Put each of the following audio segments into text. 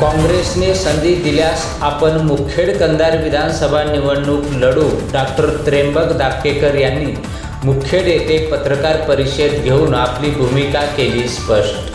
काँग्रेसने संधी दिल्यास आपण मुखेड कंधार विधानसभा निवडणूक लढू डॉक्टर त्र्यंबक दापकेकर यांनी मुखेड येथे पत्रकार परिषद घेऊन आपली भूमिका केली स्पष्ट.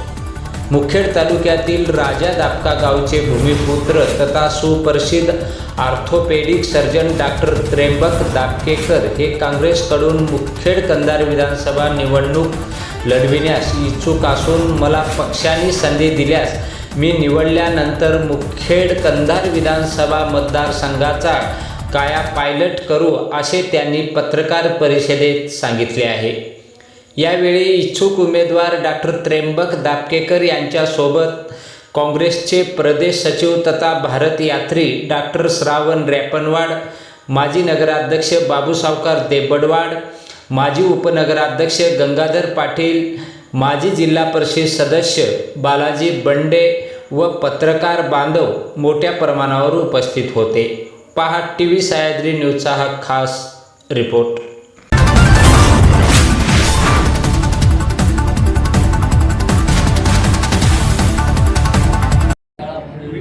मुखेड तालुक्यातील राजा दापका गावचे भूमिपुत्र तथा सुप्रसिद्ध orthopaedic surgeon doctor Trimbak Dapkekar हे काँग्रेसकडून मुखेड कंधार विधानसभा निवडणूक लढविण्यास इच्छुक असून मला पक्षाने संधी दिल्यास मी निवडल्यानंतर मुखेड कंधार विधानसभा मतदारसंघाचा काया पायलट करू असे त्यांनी पत्रकार परिषदेत सांगितले आहे. यावेळी इच्छुक उमेदवार डॉक्टर त्र्यंबक दापकेकर यांच्यासोबत काँग्रेसचे प्रदेश सचिव तथा भारत यात्री डॉक्टर श्रावण रॅपनवाड माजी नगराध्यक्ष बाबू सावकार देबडवाड माजी उपनगराध्यक्ष गंगाधर पाटील माजी जिल्हा परिषद सदस्य बालाजी बंडे व पत्रकार बांधव मोठ्या प्रमाणावर उपस्थित होते. पहा टी व्ही सह्याद्री न्यूजचा हा खास रिपोर्ट.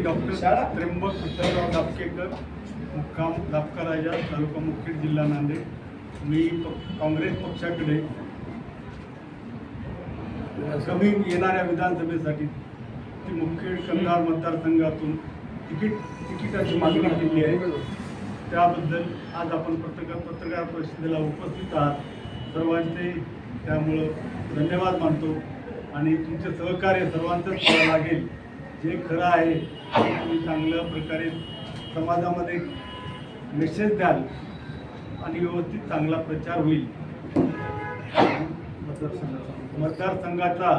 डॉक्टर त्र्यंबक विठ्ठलराव दापकेकर मुक्काम दापका राजा तालुका मुखेड जिल्हा नांदेड. मी काँग्रेस पक्षाकडे कमी येणाऱ्या विधानसभेसाठी ती मुखेड कंधार मतदारसंघातून तिकीट तिकिटाची मागणी केली आहे. त्याबद्दल आज आपण पत्रकार पत्रकार परिषदेला उपस्थित आहात. सर्वांचे त्यामुळं धन्यवाद मानतो आणि तुमचे सहकार्य सर्वांचंच करावं लागेल. जे खरं आहे ते तुम्ही चांगल्या प्रकारे समाजामध्ये मेसेज द्याल आणि व्यवस्थित चांगला प्रचार होईल. मतदारसंघाचा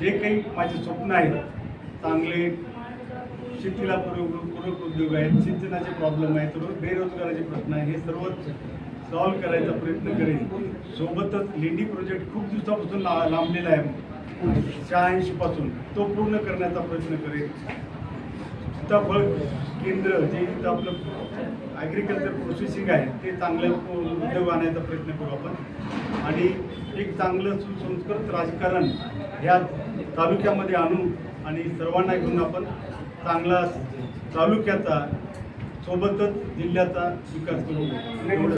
जे काही माझे स्वप्न आहेत चांगले शेतीला पूरक पूरक उद्योग आहेत सिंचनाचे प्रॉब्लेम आहेत रोज बेरोजगाराचे प्रश्न आहे हे सर्व सॉल्व्ह करायचा प्रयत्न करेन. सोबतच लेंडी प्रोजेक्ट खूप दिवसापासून ला लांबलेला आहे. शहाऐंशीपासून तो पूर्ण करण्याचा प्रयत्न करेन. सीताफळ केंद्र जे इथं आपलं ॲग्रिकल्चर प्रोसेसिंग आहे ते चांगलं उद्योग आणायचा प्रयत्न करू आपण. आणि एक चांगलं सुसंस्कृत राजकारण ह्या तालुक्यामध्ये आणून आणि सर्वांना घेऊन आपण चांगला तालुक्याचा सोबतच जिल्ह्याचा विकास करू.